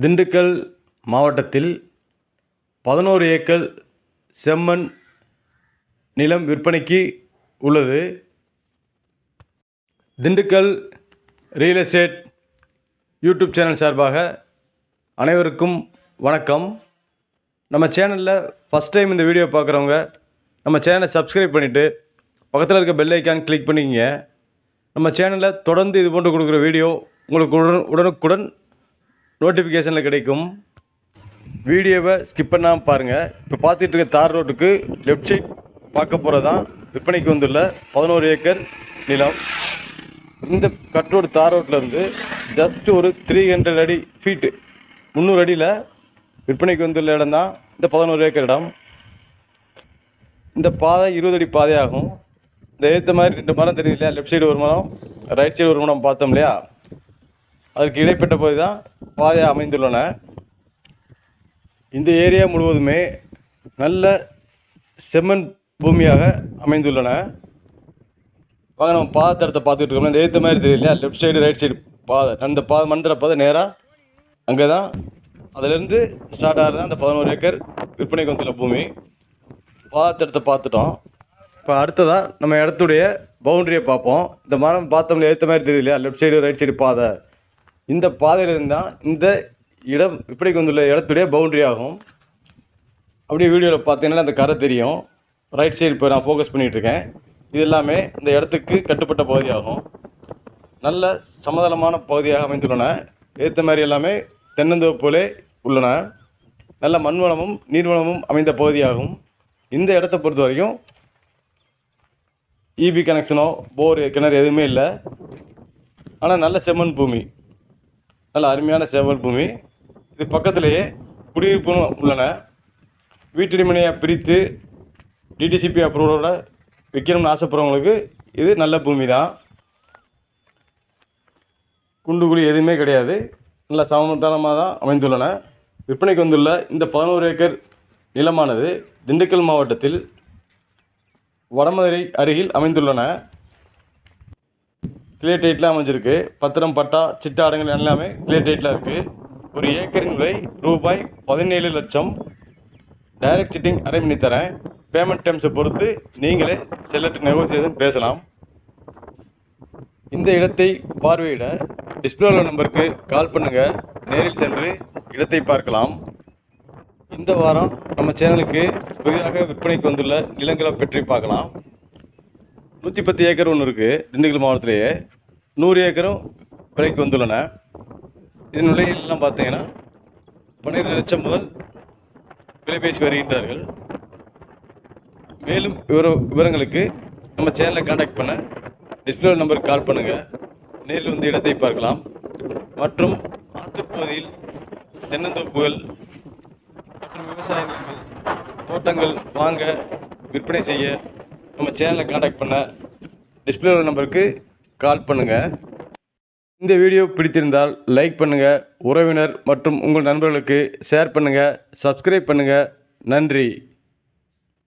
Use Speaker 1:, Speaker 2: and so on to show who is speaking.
Speaker 1: திண்டுக்கல் மாவட்டத்தில் பதினோரு ஏக்கர் செம்மண் நிலம் விற்பனைக்கு உள்ளது. Dindigul real estate YouTube channel சார்பாக அனைவருக்கும் வணக்கம். நம்ம சேனலில் ஃபஸ்ட் டைம் இந்த வீடியோ பார்க்குறவங்க நம்ம சேனலை சப்ஸ்கிரைப் பண்ணிவிட்டு பக்கத்தில் இருக்க பெல் ஐக்கான் கிளிக் பண்ணிக்கங்க. நம்ம சேனலில் தொடர்ந்து இது போன்று கொடுக்குற வீடியோ உங்களுக்கு உடன் உடனுக்குடன் நோட்டிஃபிகேஷனில் கிடைக்கும். வீடியோவை ஸ்கிப் பண்ணாமல் பாருங்கள் இப்போ பார்த்துட்டு இருக்க தார் ரோட்டுக்கு லெஃப்ட் சைட் பார்க்க போகிறது தான் விற்பனைக்கு வந்துள்ள பதினோரு ஏக்கர் நிலம். இந்த கட் ரோடு தார் ரோட்டில் இருந்து ஜஸ்ட் ஒரு த்ரீ ஹண்ட்ரட் அடி ஃபீட்டு முந்நூறு அடியில் விற்பனைக்கு வந்துள்ள இடம் தான் இந்த பதினோரு ஏக்கர் இடம். இந்த பாதை இருபது அடி பாதையாகும். இந்த ஏற்ற மாதிரி ரெண்டு மரம் தெரியும் இல்லையா? லெஃப்ட் சைடு ஒரு மரம் ரைட் சைடு ஒரு மரம் பார்த்தோம் இல்லையா? அதற்கு இடைப்பட்ட போது தான் பாதையாக அமைந்துள்ளன. இந்த ஏரியா முழுவதுமே நல்ல செம்மண் பூமியாக அமைந்துள்ளன. வாங்க நம்ம பாதத்தடத்தை பார்த்துட்டு இருக்கோம். இந்த ஏற்ற மாதிரி தெரியலையா லெஃப்ட் சைடு ரைட் சைடு பாதை. அந்த பாதை மந்திர பாதை நேராக அங்கே தான் அதுலேருந்து ஸ்டார்ட் ஆகிறது அந்த பதினோரு ஏக்கர் விற்பனைக்கு வந்துள்ள பூமி. பாதத்தடத்தை பார்த்துட்டோம். இப்போ அடுத்ததாக நம்ம இடத்துடைய பவுண்டரியை பார்ப்போம். இந்த மரம் பார்த்தோம்ல ஏற்ற மாதிரி தெரியலையா? லெஃப்ட் சைடு ரைட் சைடு பாதை. இந்த பாதையிலிருந்து தான் இந்த இடம் இப்படிக்கு வந்துள்ள இடத்துடைய பவுண்டரி ஆகும். அப்படியே வீடியோவில் பார்த்தீங்கன்னா அந்த கரை தெரியும். ரைட் சைடு இப்போ நான் ஃபோக்கஸ் பண்ணிகிட்ருக்கேன் இது எல்லாமே இந்த இடத்துக்கு கட்டுப்பட்ட பகுதியாகும். நல்ல சமதளமான பகுதியாக அமைந்துள்ளன. ஏற்ற மாதிரி எல்லாமே தென்னந்தோப்புகளே உள்ளன. நல்ல மண் வளமும் அமைந்த பகுதியாகும். இந்த இடத்த பொறுத்த வரைக்கும் இபி கனெக்ஷனோ போர் கிணறு எதுவுமே இல்லை. ஆனால் நல்ல செம்மண் பூமி. நல்ல அருமையான செம்மண் பூமி. இது பக்கத்திலேயே குடியிருப்பும் உள்ளன. வீட்டுரிமனையை பிரித்து டிடிசிபி அப்ரூவலோட விற்கணும்னு ஆசைப்படுறவங்களுக்கு இது நல்ல பூமி தான் குண்டு குழி எதுவுமே கிடையாது. நல்ல சமதளமாக தான் அமைந்துள்ளன. விற்பனைக்கு வந்துள்ள இந்த பதினோரு ஏக்கர் நிலமானது திண்டுக்கல் மாவட்டத்தில் வடமதுரை அருகில் அமைந்துள்ளன. கிளியர் டைட்டில் அமைஞ்சிருக்கு. பத்திரம் பட்டா சிட்டாடங்கள் எல்லாமே கிளியர் டைட்டில் இருக்குது ஒரு ஏக்கரின் விலை ரூபாய் பதினேழு லட்சம். டைரக்ட் சிட்டிங் அரேஞ்ச் பண்ணி தரேன். பேமெண்ட் டைம்ஸை பொறுத்து நீங்களே செல்லட்டு நெகோசியேஷன் பேசலாம். இந்த இடத்தை பார்வையிட டிஸ்பிளே நம்பருக்கு கால் பண்ணுங்கள் நேரில் சென்று இடத்தை பார்க்கலாம். இந்த வாரம் நம்ம சேனலுக்கு புதிதாக விற்பனைக்கு வந்துள்ள நிலங்களை பற்றி பார்க்கலாம். நூற்றி பத்து ஏக்கர் ஒன்று இருக்குது திண்டுக்கல் மாவட்டத்திலேயே. நூறு ஏக்கரும் விலைக்கு வந்துள்ளன. இதன் விலையெல்லாம் பார்த்தீங்கன்னா பன்னிரெண்டு லட்சம் முதல் விலை பேசி வருகின்றார்கள். மேலும் விவர விவரங்களுக்கு நம்ம சேனலை காண்டாக்ட் பண்ண டிஸ்பிளே நம்பருக்கு கால் பண்ணுங்கள் நேரில் வந்து இடத்தை பார்க்கலாம். மற்றும் ஆற்றுப்பகுதியில் தென்னந்தோப்புகள் மற்றும் விவசாய நிலங்கள் தோட்டங்கள் வாங்க விற்பனை செய்ய நம்ம சேனலை காண்டாக்ட் பண்ண டிஸ்பிளே நம்பருக்கு கால் பண்ணுங்கள் இந்த வீடியோ பிடித்திருந்தால் லைக் பண்ணுங்கள் உறவினர் மற்றும் உங்கள் நண்பர்களுக்கு ஷேர் பண்ணுங்கள் சப்ஸ்கிரைப் பண்ணுங்கள் நன்றி.